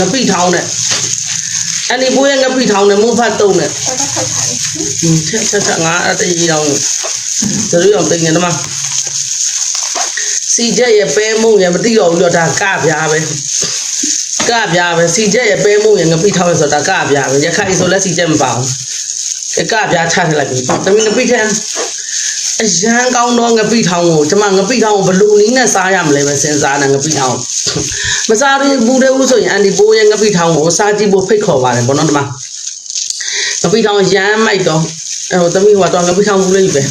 ငပိထောင်းနဲ့အန်ဒီပိုးရဲ့ငပိထောင်းနဲ့မုတ်ဖတ်တုံးနဲ့တော့တော့ထိုက်ပါလေဟင်းချက်ချက်ချက်ငါအတေးကြီးတော့ဇရုအောင်တင်နေတယ်မစီချက်ရဲ့ပဲမုံရဲ့မတိတော့ဘူးတော့ဒါကပြားပဲကပြားပဲစီချက်ရဲ့ပဲမုံရဲ့ငပိထောင်းရဲ့ဆိုတာကပြားပဲရခိုင်ဆိုလက်စီချက်မပါဘူးကကပြားချထလိုက်ပြီတမင်ငပိထဲအရန်ကောင်းတော့ငပိထောင်းကိုကျမငပိထောင်းကိုဘလူနီးနဲ့စားရမလဲပဲစဉ်းစားနေငပိထောင်း မစားရဘူးတဲ့ဦးဆိုရင်အန်ဒီပိုးရဲ့ငပိထောင်းကိုစားကြည့်ဖို့ဖိတ်ခေါ်ပါတယ်ဘောနော်ဒီမှာငပိထောင်ရမ်းမိုက်တော့အဲဟိုသမီးဟိုတော့ငပိထောင်ဘူးလေးပဲ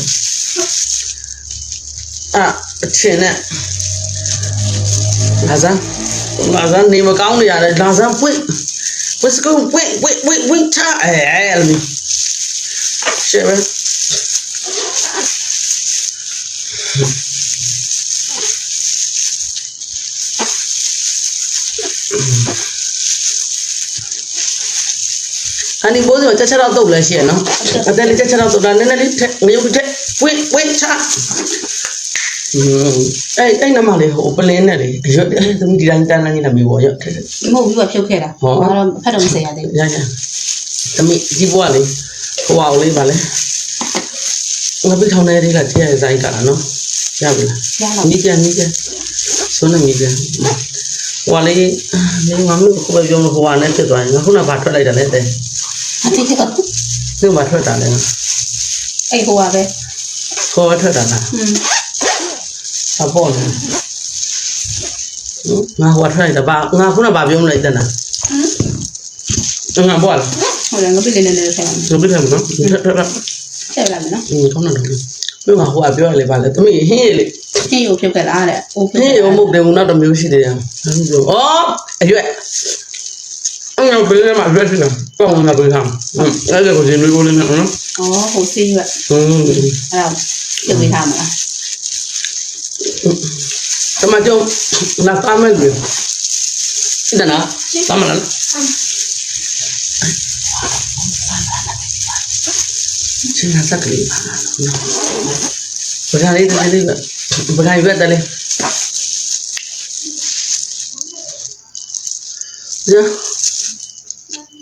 အာအချင်းနဲ့လာစမ်းလာစမ်းနေမကောင်းနေရတယ်လာစမ်းပွင့်ပွင့်စကုန်းပွင့်ပွင့်ပွင့်ပွင့်ချအဲအဲလမီရှေ့ပဲ အန်ဒီဘိုးစီချက်ချက်တော့တုတ်လဲရှိရနော်အတယ်လေးချက်ချက်တော့တုတ်တာနည်းနည်းလေးထက်ငရုတ်ထက်ပွင့်ပွင့်ချอืมအဲ့အဲ့နမလေးဟိုပလင်းနဲ့လေရွတ်အဲ့သမီးဒီတိုင်းတန်းတန်းကြီးနမီပေါ့ရွတ်ထက်ထက်မဟုတ်ဘူးကဖြုတ်ခဲ့တာဟောငါတော့ဖတ်တော့မစေရသေးဘူးရရသမီးကြီးပွားလေးဟိုအောင်လေးပါလေငါပြထောင်းနေလေးကတဲ့ဇိုင်းကလာနော်ရပြီလားရတော့မိပြန်မိပြန်ဆုံးနေမိပြန်ဟိုလေးမင်းငါမလို့ကိုယ်ပြောမဟိုဟာနဲ့ဖြစ်သွားရင်ငါခုနကဘာထွက်လိုက်တာလဲတဲ့အ တိတ်က သူ့မှာထွက်တာလဲ အဲ့ဟိုပါပဲ ခေါ်ထွက်တာလား อืม အပေါ်လေငါဟိုထွက်လိုက်တာဘာငါခုနကဘာပြောမလိုက်တဲ့နာငါဘောလား ဟုတ်တယ်ငါပြလေးလေးလေးဆက်အောင် ငါပြတယ်နော်ထွက်ထွက်ထွက် ဆက်လာမယ်နော် อืมကောင်းတယ်ပြောငါဟိုကပြောရလေပါလေသမီးဟင်းလေ ခင်းရုပ်ဖြုတ်ခဲ့လားတဲ့အိုးဖြုတ် ဟင်းရောမဟုတ်တယ်ဘူးနောက်တစ်မျိုးရှိတယ်အောင်ပြောဩအရွက်အဲ့တော့ဘယ်မှာရွက်ရှိလဲ ก็มันไปทำแล้วจะกูซีนไม่กูเลยนะเนาะอ๋อกูซีนแบบอืมเราจะไปทำอ่ะทำไมเจ้านักตามไม่ดีนี่นะตามนั้นฉันน่าสักลีบ้างนะบุญอะไรตัวนี้แบบบุญอะไรแบบอะไร Yeah.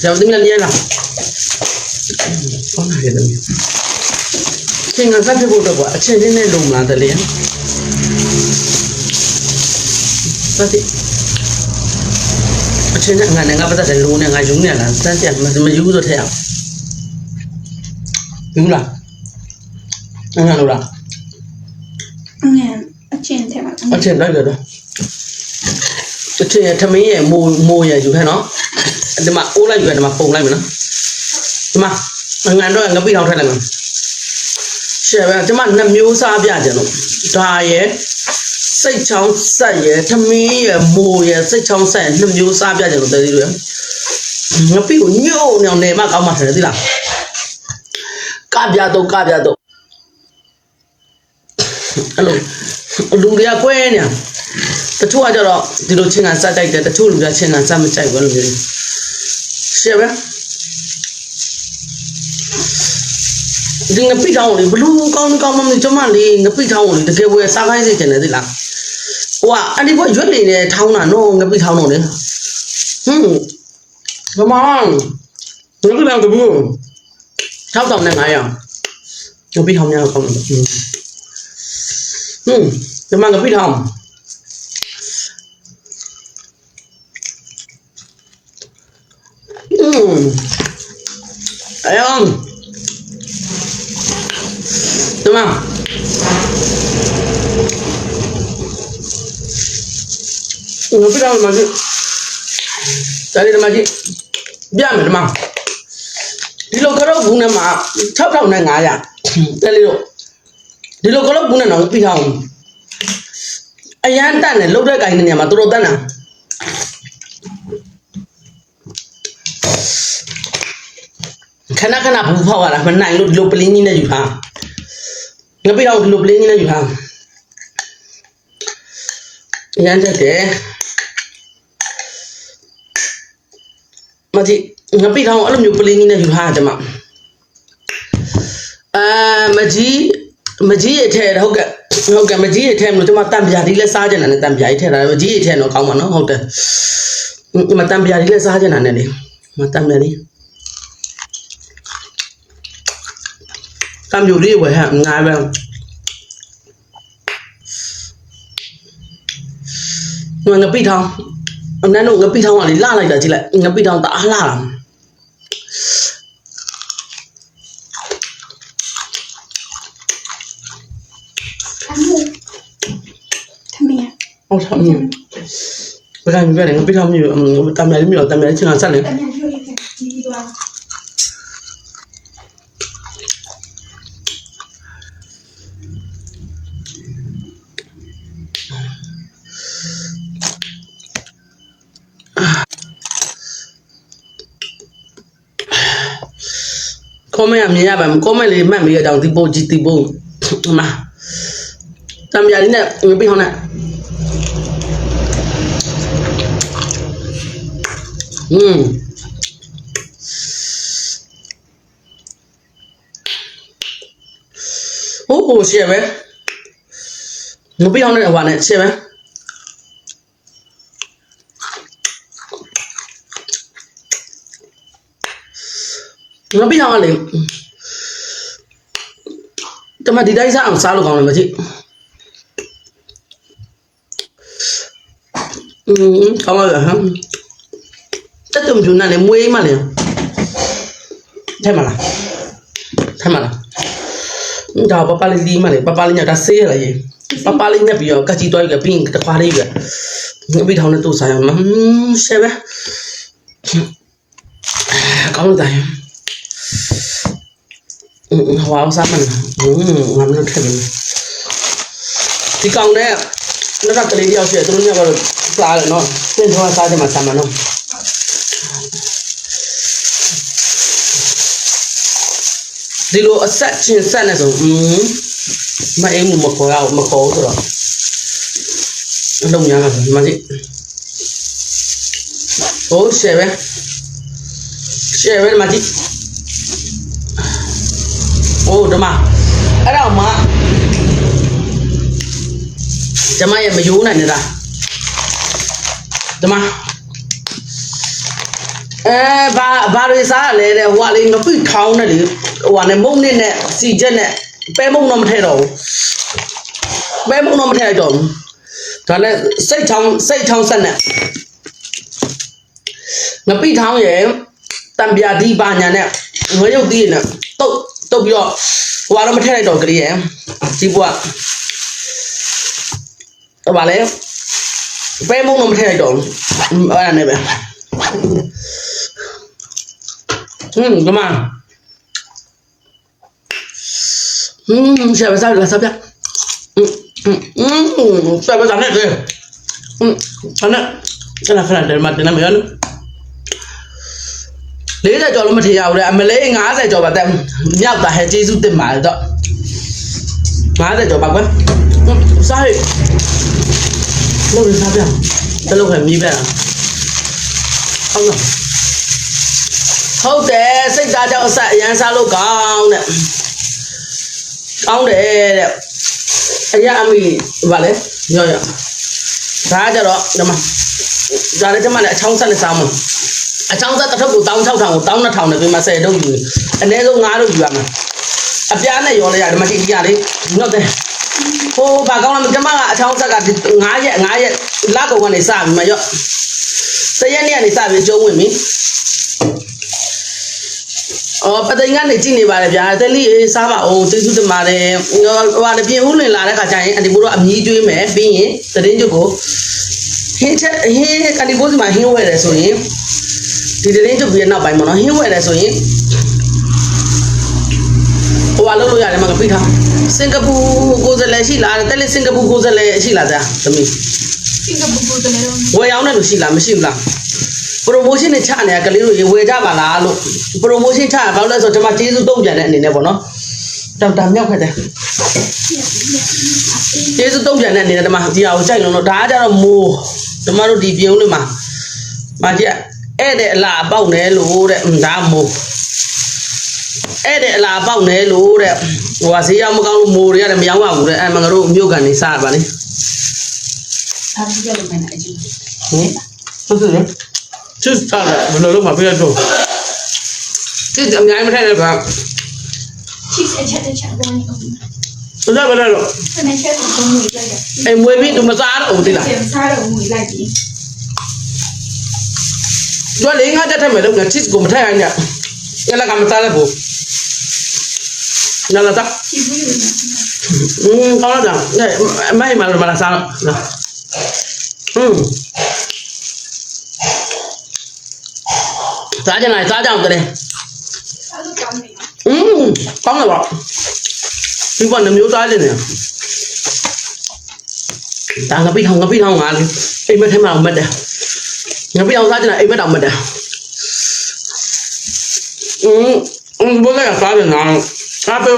ဆရာတင်လာနေလားဟုတ်တယ်လေချင်းကစပ်ဖို့တော့အချင်းချင်းနဲ့လုံလာတယ်လေစပ်အချင်းနဲ့ငါနဲ့ငါပတ်သက်တယ်လုံးနဲ့ငါယူနေလားစမ်းကြမယူဆိုထက်အောင်ယူလားငါလို့လားငါအချင်းထဲမှာအချင်းလိုက်ကြတော့အချင်းရထမင်းရမိုးမိုးရယူဟဲ့နော် ဒီမှာအိုးလိုက်ယူဒီမှာပုံလိုက်မယ်နော်ဒီမှာငါတော့ငါပြီးထောင်ထည့်လိုက်မယ်ရှယ်ပဲဒီမှာနှစ်မျိုးစားပြကြလို့ဒါရယ်စိတ်ချောင်းဆက်ရယ်ထမင်းရမိုးရစိတ်ချောင်းဆက်ရနှစ်မျိုးစားပြကြလို့တည်းလို့ငါပြီးကိုညို့ညောင်နေမှကောင်းမှတယ်သိလားကပြတော့ကပြတော့အဲ့လိုလူတွေကကွဲနေတချို့ကကြတော့ဒီလိုချင်းကစတိုက်တယ်တချို့လူကချင်းကစမကြိုက်ဘူးလို့မျိုး ရှယ်ပဲဒီငပိထောင်းလေးဘလူးကောင်းကောင်းမမကျမလေးငပိထောင်းလေးတကယ်ဝယ်စားခိုင်းစေချင်တယ်သိလားဟိုကအန်ဒီဘွရွက်နေနဲ့ထောင်းတာနော်ငပိထောင်းတော့လေဟွန်းမမငပိထောင်းတဘူး6500ငပိထောင်းများကောင်းတယ်ဟွန်းဒီမှာငပိထောင်း อืมအယံဒီမှာငါပြတော့မှာကြီးဒါလေးဒီမှာကြီးပြမယ်ဒီမှာဒီလိုကတော့ဘူးနဲ့မှာ6500တဲလေးတို့ဒီလိုကတော့ဘူးနဲ့တော့ပြီးအောင်အရန်တန်တယ်လှုပ်တဲ့ကိုင်းတဲ့နေရာမှာတော်တော်တန်တာ ခဏခဏဘူးဖောက်ရတာမနိုင်လို့ဒီလိုပလင်းကြီးနဲ့ယူထားငပိတော့ဒီလိုပလင်းကြီးနဲ့ယူထားရမ်းတက်တယ်မကြီးငပိတော့အဲ့လိုမျိုးပလင်းကြီးနဲ့ယူထားတယ်ကျမအာမကြီးမကြီးရဲ့ထဲဟုတ်ကဲ့ဟုတ်ကဲ့မကြီးရဲ့ထဲမလို့ကျမတံပြာဒီလဲစားကြတယ်နဲ့တံပြာကြီးထဲတာမကြီးရဲ့ထဲတော့ကောင်းပါနော်ဟုတ်တယ်ဒီမှာတံပြာဒီလဲစားကြတယ်နဲ့လေမတံပြာဒီ တံပြာလေးဝယ်ဟငါပဲငါငပိထောင်းအနန်းတို့ငပိထောင်းကလေလှလိုက်တာကြည့်လိုက်ငပိထောင်းတအားလှတာအမှုသမီးဟုတ်တယ်ဘယ်လိုမျိုးလဲငပိထောင်းမျိုးတံပြာလေးမျိုးတံပြာလေးချင်တာဆက်လေတမန်ရွှေကြီးဒီတော့ comment အမြင်ရပါမယ် comment လေးမှတ်မိရအောင်ဒီပို့ကြည့်ဒီပို့ဟမတံပြာလေးနဲ့ငပိထောင်းနဲ့อืมဟိုးဟိုရှယ်ပဲငပိထောင်းနဲ့ဟိုနဲ့ရှယ်ပဲ ငါပြရမလဲတမဒီတိုင်းစားအောင်စားလို့ကောင်းတယ်မကြည့်อืมကောင်းလားဟမ်တက်တုံဂျူနာလေမွေးမလဲထဲမလားထဲမလားဒါပပလေးဒီမလေးပပလေးညဒါဆေးရလားရေပပလေးညက်ပြီးတော့ကတ်ကြီးတွားယူပြီးရင်တခွာလေးယူရအပိထောင်းနဲ့တို့စားရမှာရှယ်ပဲကောင်းတယ် ဟောစားမှန်းငါမလို့ထက်တယ်ဒီကောင်နဲ့နောက်ကလေးတယောက်ရှိတယ်သူတို့ကလည်းပလာတယ်နော်သင်ဆောင်စားတယ်မှာစားမှန်းနော်ဒီလိုအဆက်ချင်းဆက်နေဆိုမအိမ်မမခေါ်ရမခေါ်ဆိုတော့အလုံးများကဒီမှာကြည့်ဟိုးရှယ်ပဲရှယ်ပဲဒီမှာကြည့် อ้ဓမ္မအဲ့တော့မှဓမ္မရဲ့မယိုးနိုင်နေတာဓမ္မအဲဘာဘာတွေစားရလဲတဲ့ဟိုကလေငပိထောင်းနဲ့လေဟိုကနဲ့မုံနဲ့နဲ့စီချက်နဲ့ပဲမုံတော့မထည့်တော့ဘူးပဲမုံတော့မထည့်တော့ဘူးဒါနဲ့စိတ်ချောင်းစိတ်ချောင်းဆက်နဲ့ငပိထောင်းရဲ့တံပြာဒီပါညာနဲ့ငရုတ်သီးနဲ့ တုတ်တုတ်ပြီးတော့ဟိုကတော့မထည့်လိုက်တော့ကလေးရဲ့ဒီဘွားဟိုပါလေပဲမုံတော့မထည့်လိုက်တော့ဘူးအဲ့ဒါနဲ့ပဲဟင်းကမဟင်းရှာပါစားလာစားပြဟင်းဟင်းရှာပါစားနဲ့ဟင်းဆနဆနခဏတည်းမတင်မရလို့ 40ကျော်လို့မထင်ရဘူးလေအမလေး50ကျော်ပါတဲ့မြောက်တာဟဲ့ကျေးဇူးတင်ပါတယ်တော့50ကျော်ပါကွယ်စားရလို့ရစားပြတလုံးခဲမြည်ပြတာဟုတ်လားဟုတ်တယ်စိတ်သားကြောင့်အဆက်အရန်စားလို့ကောင်းတဲ့ကောင်းတယ်တဲ့အရာအမိဗာလေရောရောဒါကြတော့ဒီမှာဒါလည်းဒီမှာလည်းအချောင်းဆက်နဲ့စားမှာ အချောင်းဆက်တစ်ထုပ်ကို16000ကို12000နဲ့ပြင်မှာ10တုပ်ယူနေအနည်းဆုံး9တုပ်ယူရမှာအပြားနဲ့ရောလဲရတယ်ဒီမှာဒီကြီးရလေဟုတ်တယ်ဟိုဘာကောင်းလဲကျမကအချောင်းဆက်က9ရက်9ရက်လကုန်ကနေစပြီးမှရော့တရက်နေ့ကနေစပြီးကျုံးဝင်ပြီအော်ပသိမ်ကနေကြည့်နေပါတယ်ဗျာတယ်လီအေးစားပါအောင်ကျေးဇူးတင်ပါတယ်ဟိုဟာလေပြင်ဦးလွင်လာတဲ့ခါကျရင်အဒီဘိုးတို့အမြည်ကျွေးမယ်ပြီးရင်သတင်းจุကိုဟင်းချက်ဟင်းအဒီဘိုးစီမှာဟင်းဝဲတယ်ဆိုရင် ဒီသတင်းจุပြီးတဲ့နောက်ပိုင်းမှာနော်ဟင်းဝဲတယ်ဆိုရင်ဟိုဟာလုပ်လို့ရတယ်မကဖိထားစင်ကာပူကိုယ်စားလှယ်ရှိလားတယ်လီစင်ကာပူကိုယ်စားလှယ်ရှိလားကြာသမီးစင်ကာပူကိုတည်းတော့ဝယ်ရောင်းတဲ့လူရှိလားမရှိဘူးလား promotion နဲ့ချနေတာကလေးတို့ရေဝယ်ကြပါလားလို့ promotion ချတာဘာလို့လဲဆိုတော့ဒီမှာကျေးဇူးတုံးပြန်တဲ့အနေနဲ့ပေါ့နော်တောင်တာမြောက်ခက်တယ်ကျေးဇူးတုံးပြန်တဲ့အနေနဲ့ဒီမှာဒီဟာကိုကြိုက်လုံးတော့ဒါကကြတော့မိုးဒီမှာတို့ဒီပြုံးလေးမှာမကြည့် ဧည့်တဲ့အလားအပေါက်နဲလို့တဲ့ဒါမိုးဧည့်တဲ့အလားအပေါက်နဲလို့တဲ့ဟိုကဈေးရောက်မကောင်းလို့မိုးတွေရတယ်မရောက်ပါဘူးတဲ့အဲမငါတို့မြို့ကန်နေစားပါလေအားကြီးတယ်မနာကြီးဟုတ်တယ်ချစ်တာဘယ်လိုလုပ်မှာပြရတော့ချစ်အများကြီးမထိုက်လည်းပါချစ်အချက်တစ်ချက်ပေါ်နေအောင်ဘယ်လိုဘယ်လိုခဏချက်ကိုငွေလိုက်တယ်အိမ်မွေးပြီးသူမစားတော့ဘူးတိလားပြန်စားတော့ငွေလိုက်ပြီ ကျွတ်လေးငါတက်ထက်မယ်လို့ငါချစ်ကိုမထိုက်ရညညလည်းကမစားလည်းဘူးညလည်းတော့ ချစ်ဘူးလို့ อืมကောင်းတော့အဲမိုက်မှာမလားစားတော့อืมစားကြလိုက်စားကြအောင်တည်း စားလို့ကောင်းတယ် อืมကောင်းတယ်ပါဒီကနေ့မျိုးစားနေတယ်ဒါငါပြထောင်ငါပြထောင်ငါလေးအိမ်မထဲမှာမတ်တယ် ငါပြအောင်စားကြတယ်အိမ်မက်တောင်မတ်တယ်อืมอืมဘယ်လဲစားတယ်နော်စားပေး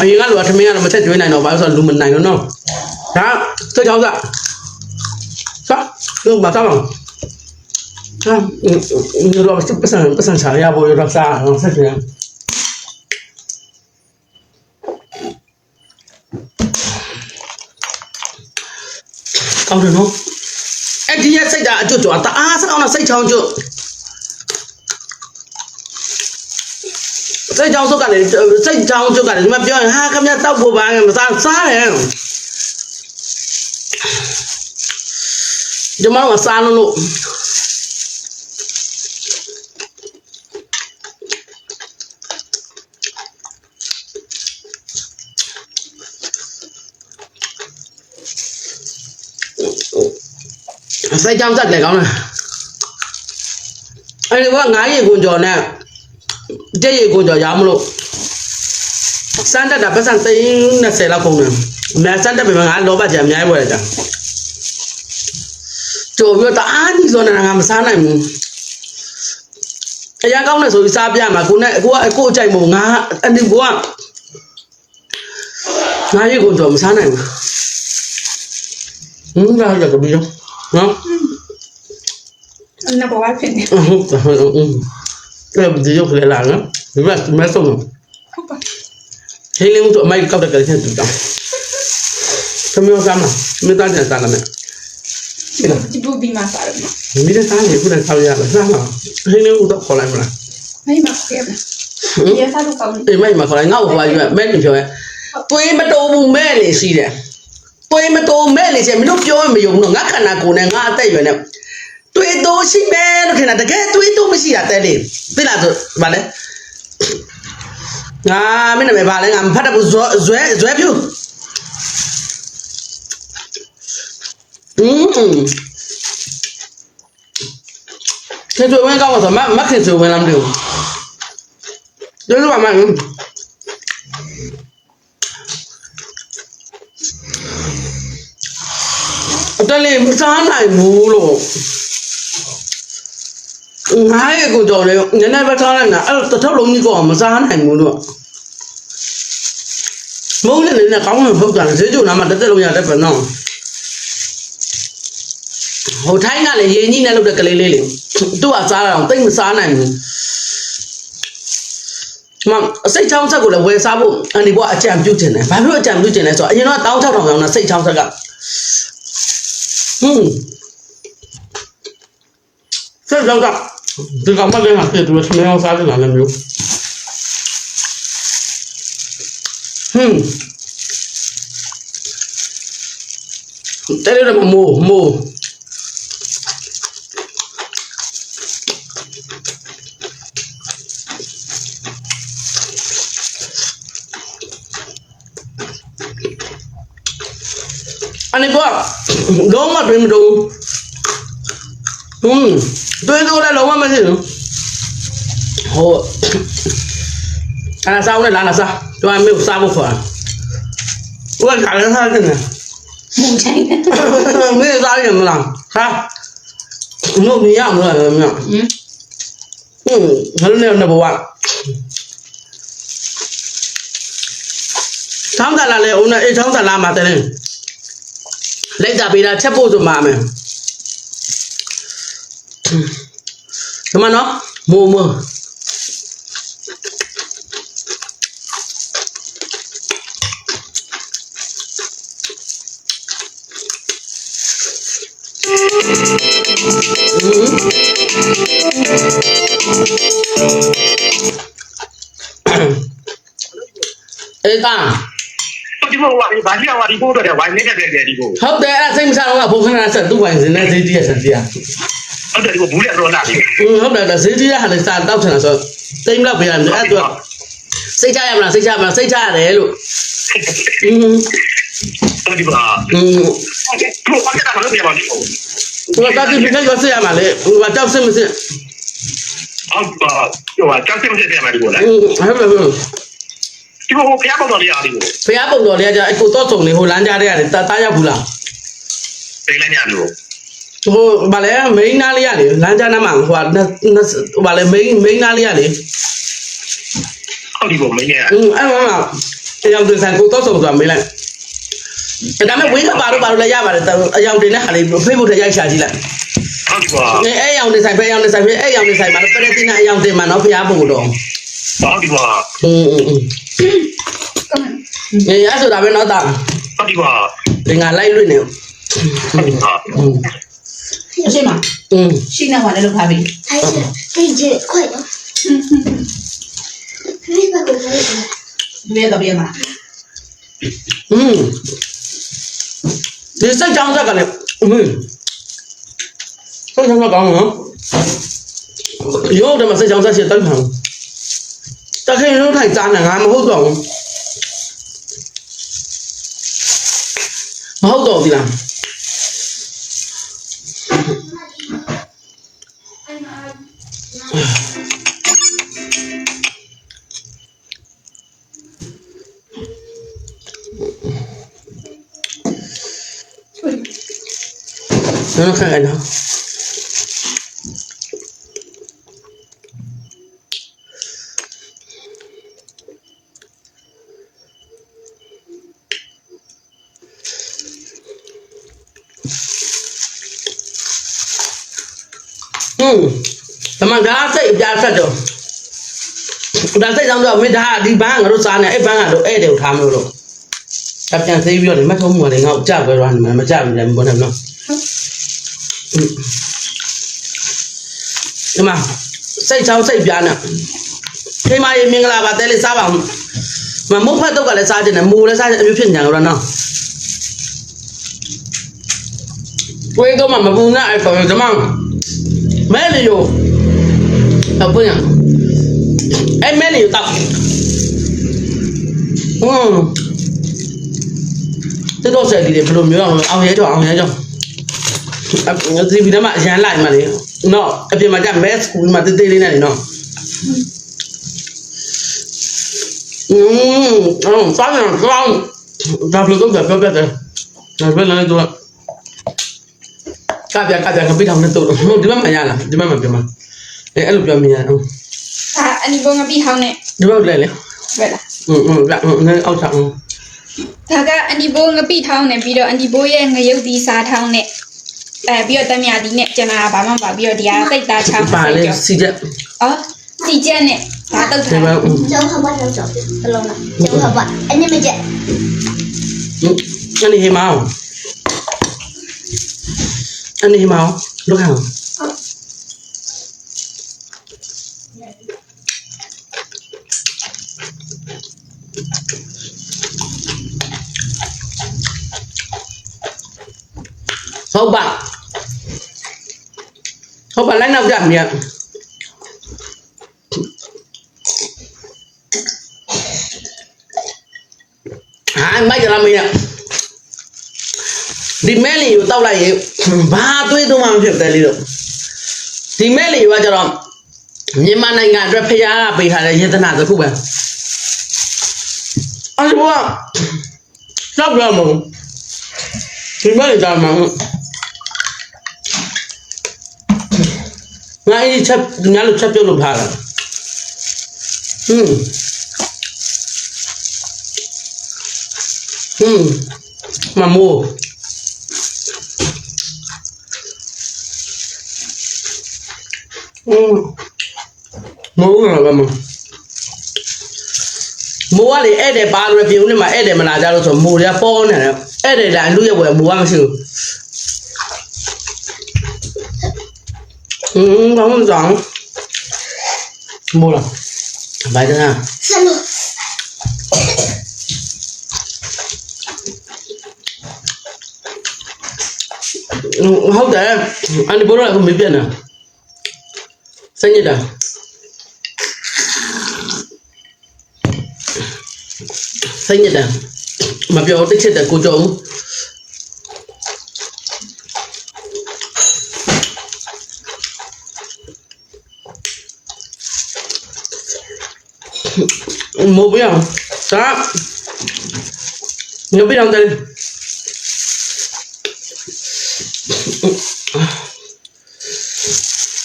အရင်ကလိုအထမင်းကတော့မချက်ကျွေးနိုင်တော့ဘာလို့ဆိုတော့လူမနိုင်တော့နော်ဒါစက်ချောင်းစားစားလို့မစားပါဘူးစားอืมတော့ပတ်စံပတ်စံချာရဖို့ရတော့စားအောင်ဆက်ပြန် ကောင်းတယ်နော်အဲ့ဒီ ရဲ့စိတ်ဓာတ်အကျွတ်ကျွတ်တအားစကောင်းတာစိတ်ချောင်းကျွတ်စိတ်ချောင်းစုတ်ကလည်းစိတ်ချောင်းကျွတ်ကလည်းဒီမှာပြောရင်ဟာခမရတောက်ဖို့ပါငယ်မစားစားတယ်ဒီမှာကစားလို့လို့ စိတ်ချောင်းစက်လည်းကောင်းတယ်အဲ့ဒီကငါးရေကွန်ကြော်နဲ့တဲ့ရေကွန်ကြော်ရမလို့စမ်းတက်တာပတ်စံသိန်း20လောက်ကုန်တယ်အများစမ်းတက်ပြီငါလောဘကြီးအများကြီးပေါ်တယ်ကြာကြိုပြီးတော့တအားကြီးဆိုနေတာငါမစားနိုင်ဘူးအရာကောင်းတယ်ဆိုပြီးစားပြမှာကိုနဲ့ကိုကကိုအကြိုက်မို့ငါအဲ့ဒီကိုကငါရေကွန်ကြော်မစားနိုင်ဘူးဟင်းလာကြတော့ပြီးတော့ နော်နဘဝဖြစ်နေဟုတ်တယ်အဲ့ဒီရုပ်လေလာနော်ဒီမှာမဲဆုံးဟုတ်ပါဟေးလေးတို့အမိုက်ကောက်တဲ့ကလေးချင်းတူတာသမီးတို့ကမှမိသားစုစားလာမယ်ဒီဘူဘီမှာစားရမယ်မိသားစုကခုနစားရလားစားမှာဟေးလေးတို့ခေါ်လိုက်မလားမိမခေါ်ရမယ်ဒီစားတော့ကောင်းတယ်မိမခေါ်လိုက်ငါ့ကိုခေါ်လိုက်မဲတင်ပြောရဲသွေးမတိုးဘူးမဲလေရှိတယ် သွေးမတိုးမဲ့နေချင်းမင်းတို့ပြောမယုံဘူးနော်ငါခန္ဓာကိုယ်နဲ့ငါအသက်အရွယ်နဲ့သွေးတိုးရှိမယ်လို့ထင်တာတကယ်သွေးတိုးမရှိတာတဲ့လေသိလားဆိုဗာလဲငါမင်းနာမည်ဗာလဲငါမဖတ်တတ်ဘူးဇွဲဇွဲဇွဲဖြူอืมခင်ကျွေးဝင်ကောင်းပါဆိုမမခင်ကျွေးဝင်လာမလို့တို့တို့ပါမ တလေးမစားနိုင်ဘူးလို့ငါရဲ့ကိုကြော်လေနည်းနည်းပဲစားလိုက်တာအဲ့တော့တစ်ထုပ်လုံးကြီးကိုမစားနိုင်ဘူးလို့မုန်းနေနေကောင်းမှဖုတ်တာဈေးကျုံနာမှာတက်တက်လုံးရတဲ့ပဲနော်ဟိုထိုင်းကလည်းရေကြီးနဲ့လုပ်တဲ့ကလေးလေးလေသူ့ကစားတာတော့တိတ်မစားနိုင်ဘူးမအစိတ်ချောင်းဆက်ကိုလည်းဝယ်စားဖို့အန်ဒီဘွားအကြံပြုတ်တင်တယ်ဘာဖြစ်လို့အကြံပြုတ်တင်လဲဆိုတော့အရင်တော့တောင်း6000တောင်းတာစိတ်ချောင်းဆက်ကဟွန်းစိတ်ချောင်းဆက်ဒီကော င်မလေးဟာပြည့်သူထမင်းအောင်စားနေတာလည်းမျိုးဟွန်းတဲ့ရမမိုးမိုးအနေဘော လုံးဝတွင်မတူဟွန်းတွင်တော့လည်းလုံးဝမရှိဘူးဟိုအဲ့စားဦးနဲ့လာလာစားကျွမ်းမျိုးစားဖို့ခေါ်ဦးကခါရစားတယ်နော်မူချိုင်းတယ်မင်းစားရမလားစားငုံနေရအောင်လားမြောက်ဟင်อืมငါတို့လည်းနေဘဝတောင်းတလာလေဦးနဲ့အေးတောင်းတလာမှာတဲ့ လက်ကြပေးတာချက်ဖို့ဆိုမှာမယ်ဒီမှာနော်မိုးမိုးအေးတာ မဟုတ်ပါဘူးဗန်ကြီးအောင်ကဒီကိုအတွက်ဝိုင်းနေတဲ့ပြည်ဒီကိုဟုတ်တယ်အဲ့စိတ်မစားတော့ကဘုခဏဆက်သူ့ဝိုင်းစင်းနဲ့ဈေးကြီးရဆန်ကြီးရဟုတ်တယ်ဒီကိုဘူးလက်ရောလာပြီဟုတ်တယ်ဈေးကြီးရဟာလည်းစားတောက်ထန်တာဆိုတိမ်လောက်ပြရတယ်အဲ့သူကစိတ်ချရမလားစိတ်ချမလားစိတ်ချရတယ်လို့အင်းတော်ဒီပါအင်းဟုတ်ကဲ့ဘာလို့ပြပါလဲသူကတာတိပြည့်ရစရမှာလေဟိုကတောက်စစ်မစစ်ဟုတ်ပါဟိုကတောက်စစ်မစစ်ပြရမှာဒီကိုလားဟုတ်ပါဟုတ် ဒီမှာဟိုဖျားပုံတော်လေးအားဒီကိုဖះပုံတော်လေးကကြာအဲ့ကိုတော့စုံနေဟိုလမ်းကြားတဲ့ရတယ်တာတာရောက်ဘူးလားဒီလည်းညလို့ဟိုဗာလဲ main နားလေးရတယ်လမ်းကြားနားမှာဟိုဗာလဲ main main နားလေးရတယ်ဟုတ်ဒီပုံမင်းရဲ့အင်းအဲ့မှာအယောင်တင်ဆိုင်ကိုတော့စုံဆိုတာမေးလိုက်ဒါပေမဲ့ဝင်းကပါတော့ပါတော့လည်းရပါတယ်အယောင်တင်တဲ့ဟာလေး Facebook ထဲရိုက်ရှာကြည့်လိုက်ဟုတ်ကွာအဲအယောင်တင်ဆိုင်ပဲအယောင်တင်ဆိုင်ပဲအယောင်တင်ဆိုင်မှာတော့ပရတင်တဲ့အယောင်တင်မှာနော်ဖះပုံတော်ဟုတ်ကွာအင်းအင်း ငယ်ရဆိုတာပဲနော်တာဟုတ်ပြီပါဒီငါလိုက်လွတ်နေဟုတ်ပြီပါအရှိမอืมရှင်းနေပါလေလို့ခါပြီအဲ့ဒါပြေးကြခွဲ့နော်ဒီဘက်ကိုလည်းနည်းတော့ပြန်လာอืมဒီစိတ်ကြောင်းစက်ကလည်းအမေစိတ်ကြောင်းကကောင်းနော်ရုပ်တယ်မှာစိတ်ကြောင်းဆက်ရှိတိုက်ခံ င်ရုပ်ထိုင်ကြားနေငါမဟုတ်တော့ဘူးမဟုတ်တော့ဘူးလား ကျွန်တော်ခက်ရနော်อืมတမန်ဒါစိတ်အပြား ဆက်တော့ဒါစိတ်ကြောင့်တော့မိသားဒီဘန်းငါတို့စားနေအဲ့ဘန်းကတော့အဲ့တယ်ကိုထားမလို့လို့တပြန်သေးပြီးတော့ဒီမထုံးမလေးငါ့ကိုကြွယ်သွားနေမှာမကြဘူးလည်းမပေါ်နဲ့နော်ဒီမှာစိတ်ချောင်းစိတ်ပြားနဲ့ခေမရေမင်္ဂလာပါတဲလေးစားပါဦးမမုတ်ဖတ်တော့ကလည်းစားကြတယ်မူလည်းစားကြအမျိုးဖြစ်ညာတော့နော်ဝေးတော့မမပူနာအဲ့ပေါ်ဒီမှာမဲလီယို အပွင့်အဲ့မဲလီယိုတော့ဟွန်းတတော့ဆက်ဒီလေဘယ်လိုမျိုးအောင်အောင်ရဲကြောအောင်ရဲကြောဒီဗီဒီယိုမှာအရန်လိုက်မှာလေနော်အပြင်မှာကမဲစကူမှာတေးသေးလေးနဲ့နော်อืมအော်စားရအောင်ဒါဘလို့တော့ပြောပြတယ်ဒါပဲလည်းတော့ကပြကပြကပြထောင်နေတော့ဒီမှာမရလားဒီမှာမပြောမှာ အဲအဲ့လိုပြောမရအောင်အာအနီဘောငါပြီးဟောင်းနဲ့ဒီဘက်လဲလေဘယ်လားอืมอืมละอืมงั้นเอาซะอืมဒါကအနီဘိုးငပိထောင်းနဲ့ပြီးတော့အနီဘိုးရဲ့ငရုတ်ဒီစားထောင်းနဲ့အဲပြီးတော့တမယာဒီနဲ့ကျန်တာဘာမှမပါပြီးတော့ဒီဟာစိတ်သားချောင်းပါလေစီချက်အော်စီချက်နဲ့ဒါတုတ်ထားကျောင်းခဘတ်လောက်ကျော်ဘလုံးလားကျောင်းခဘတ်အနည်းမချက်အနည်းဟေးမအောင်အနည်းဟေးမအောင်လောက်ခံ ဟုတ်ပါဟုတ်ပါလိုက်နောက်ကြမြတ်ဟာမိုက်ကြလားမင်းဒီမဲလီကိုတောက်လိုက်ရင်ဘာသွေးသုံးမှမဖြစ်တယ်လေတော့ဒီမဲလီကကျတော့မြန်မာနိုင်ငံအတွက်ဖျားကပေးထားတဲ့ယတနာတစ်ခုပဲ အဲ့ဒီဘောကတော့ပြောမလို့ဒီမဲလီကမှငါအဲ့ဒီချက်သူများလိုချက်ပြုတ်လို့ထားတာဟွန်းဟွန်းမမိုးဟွန်းမိုးရပါမ မိုးကလေဧည့်တယ်ပါလို့ပြုံးနေမှာဧည့်တယ်မလာကြလို့ဆိုမိုးရပေါ်နေတယ်ဧည့်တယ်လာလူရဝယ်မိုးကမရှိဘူးอืมဘာမှမဆောင်မိုးလားဘာကြမ်းဆလို့ဟုတ်တယ်အန်ဒီဘောရကမေးပြန်တာစညစ်တာ စညစ်တာမပြောတစ်ချက်တည်းကိုကြောဦးမိုးပြောင်းဒါညပြောင်းတယ်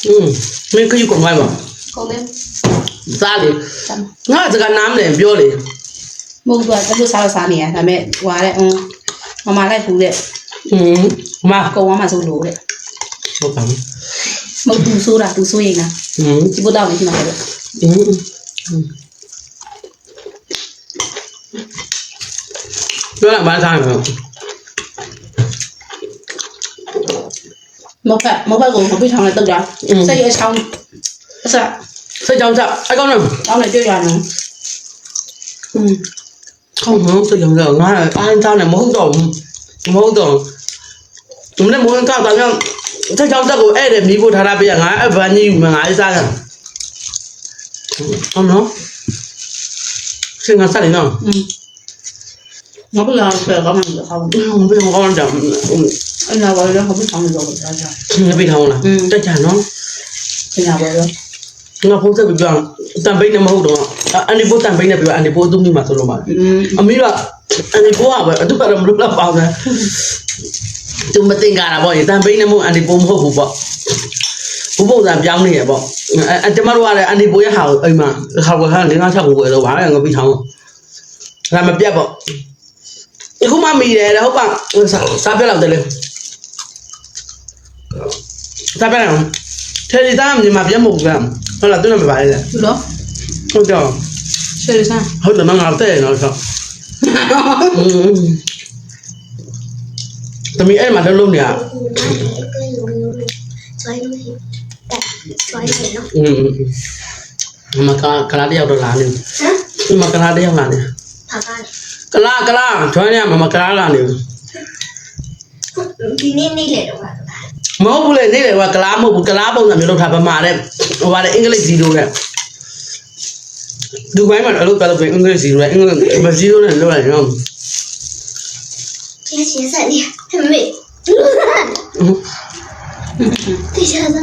อืมမင်းခရီးကုန်ပါမကုန်တယ်စားလေစမ်းငါစကားနားမလဲပြောလေ မဟုတ်ဘူးသူကသူ့စားလို့စားနေရဒါပေမဲ့ဟွာတဲ့အွန်းမမလိုက်ဘူးတဲ့ဟင်းမအကုန်ဝမ်းမစိုးလို့တဲ့ဟုတ်ပါဘူးမဟုတ်သူဆိုးတာသူဆိုးရင်လားဟင်းဒီပေါ်တော့မရှိမှာပဲဟင်းပြောတာမသားဘူးမဖက်မဖက်ကိုမပိထောင်နဲ့တုတ်တာစိတ်အချောင်းအစစိတ်ကြောင်းစအကောင်တော့တောင်းနေပြရအောင်อืม ခေါင်းမစိတ်ကြောင်စားငါအားစားနေမဟုတ်တော့မဟုတ်တော့မနေ့မိုးကတော့တော့စိတ်ကြောင်စားကိုအဲ့ဒါမီးဖို့ထားတာပြငါအဗန်ကြီးငါစားရဟုတ်နော်စင်ငါစားနေနော်อืมငါဘယ်လာဆက်ကောင်းမှာဟောင်းဘယ်မှာကောင်းကြအဲ့လာပါတော့မပြထောင်လို့တော့ဒါကြောင့်ငါပြထောင်းလားတက်ကြနော်ပြင်လာပါတော့ ငါဖုန်းဆက်ပြီးပြောတန်ပိတ်နဲ့မဟုတ်တော့အန်ဒီပိုတန်ပိတ်နဲ့ပြောအန်ဒီပိုသူ့မိမှာဆိုလို့ပါอืมအမေကအန်ဒီပိုကပဲအတူကတော့မလို့တော့ပါဘူးသူမတင်ကြတာပေါ့တန်ပိတ်နဲ့မဟုတ်အန်ဒီပိုမဟုတ်ဘူးပေါ့ဘုဘုံစံပြောင်းနေရပေါ့အဲကျမတို့ကလည်းအန်ဒီပိုရဲ့ဟာအိမ်မှာခါကွယ်ခါလေးငါချက်ကိုကိုတော့ဗာငါပြီးထောင်းဒါမပြတ်ပေါ့အခုမှမိတယ်ဟုတ်ပါစားပြလောက်တယ်လေစားပြလောက်ထဲဒီသားမြန်မာပြတ်မဟုတ်ဘူး ဟုတ်လားသူနဲ့မပါလေသူတော့ဟုတ်ကြောရှယ်ရစမ်းဟုတ်တယ်မငါတဲ့နော်ဆောတမီအဲ့မှာလုံးလုံးနေရဆွဲလို့ဆွဲနေနော်อืมမကကလာတယောက်တော့လာနေဟမ်မကလာတယောက်လာနေဖာကကလာကလာကျွမ်းရမမကလာလာနေဒီနေ့နေ့လေတော့မဟုတ်ဘူးလေနေတယ်ကကလာမဟုတ်ဘူးကလာပုံစံမျိုးလောက်ထားပမာတဲ့ ဟိုပါလေအင်္ဂလိပ်ဇီရိုတဲ့ဒူဘိုင်းမှာအဲ့လိုပြောလို့အင်္ဂလိပ်ဇီရိုတဲ့အင်္ဂလိပ်မဇီရိုနဲ့လောက်လိုက်နော် 天蝎赛里很美，地下的，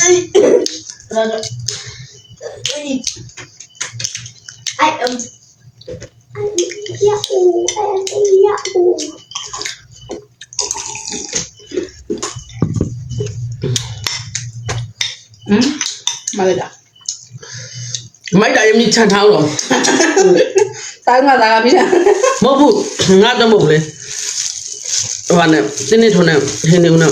哎， အဲ့ဒါ 哎嗯，哎呀呜，哎呀呜， อื มမလိုက်တာမိုက်တာရမြင့်ချန်ထားတော့စားငါသားကပြီးတာမဟုတ်ဘူးငါတော့မဟုတ်လေဟိုကနဲ့တင်းနေထုံနဲ့ဟင်းနေဦးနဲ့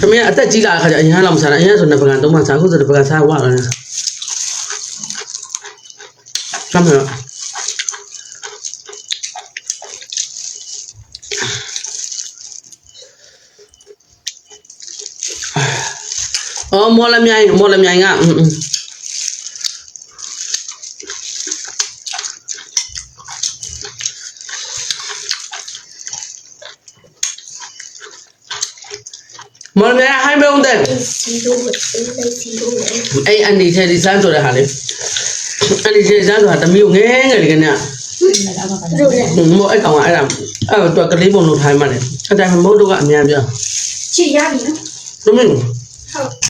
သမီးအသက်ကြီးလာတဲ့ခါကျအရင်လောက်မစားနဲ့အရင်ဆိုနေပကံတော့မှစားခုဆိုတဲ့ပကံစားဝါတယ်ကမ်းရအော်မော်လမြိုင်မော်လမြိုင်ကအင်းအင်းမော် Ờ, mua làm nhanh, mua làm nhanh ạ. Ừ. ừ. Món này hai mươi không tiền? Ấy anh đi chơi đi sang rồi hả đấy? Anh đi chơi sang rồi hả? tao yêu nghe người cái này. Ừ, mua cái cổng ai làm? À, tôi cái lý bồn lụt hai mà này. Anh đang không bố đâu gạn nhà chưa? giờ. Chị gì đình. Đúng không?